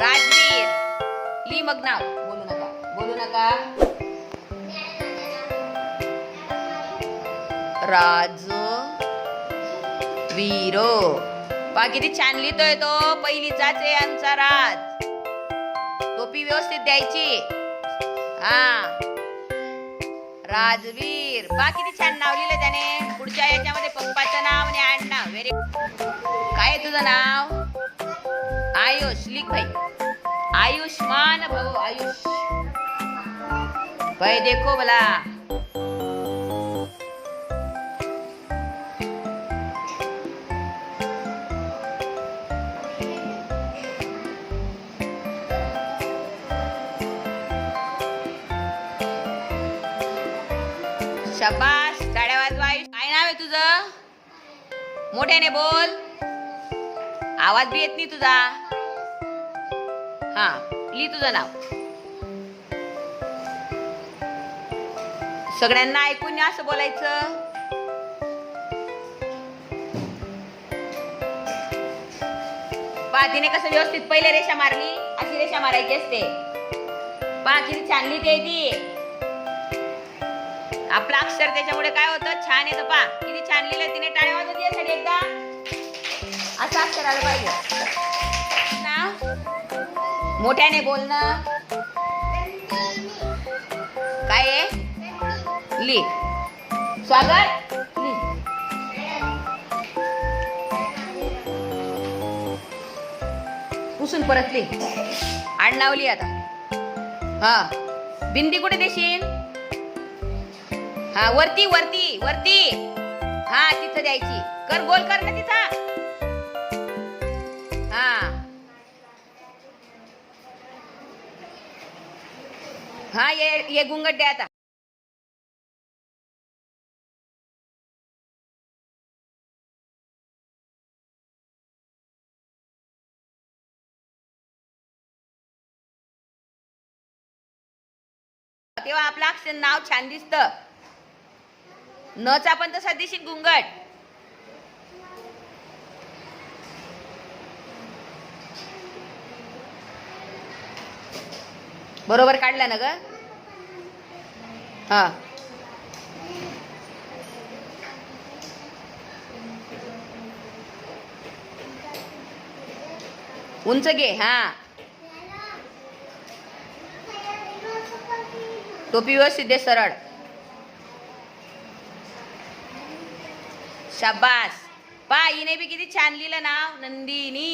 राजवीर. ली मग नाव. बोलू नका. बोलू नका. राज वीरो बाकी किती छान लिहितोय तो. पहिलीचाच आहे आमचा राज. टोपी व्यवस्थित द्यायची. हा. राजवीर. पा छान नाव लिहिलं त्याने. पुढच्या याच्यामध्ये पप्पाचं नाव आणि आड नाव व्हेरी काय तुझं नाव? आयुष लिख भाई आयुष्मान भव आयुष. भाई देखो भला. शबाश टाळ्या वाजवा आयुष. काय नाव आहे तुझं? मोठ्याने बोल. आवाज बी येत नाही तुझा. हा लिहि तुझं नाव. सगळ्यांना ऐकून या असं बोलायचं. पहा तिने कसं व्यवस्थित पहिले रेषा मारली अशी रेषा मारायची असते. पहा किती छान लिहिते ती. आपलं अक्षर त्याच्यामुळे काय होतं? छान येतं पा किती छान लिहिलं तिने टाळ्या वाजवत यासाठी एकदा. असं अक्षर आलं पाहिजे. मोठ्याने मोठ्याने ना. काय आहे? लिख स्वागत. पुसून परत ली. आडनाव लावली आता. हा. बिंदी कुठे देशील? हा वरती वरती वरती. हा तिथं द्यायची. कर गोल कर ना तिथं. हा ये ये गुंगट द्या आता. तेव्हा आपलं अक्षर नाव छान दिसतं. नचा पण तसा दिशील गुंगट बरोबर काढला ना ग? हा. उंच घे हा. टोपी व्यवस्थित दे सरळ. शाबास. पा हिने बी किती छान लिहिलं नाव नंदिनी.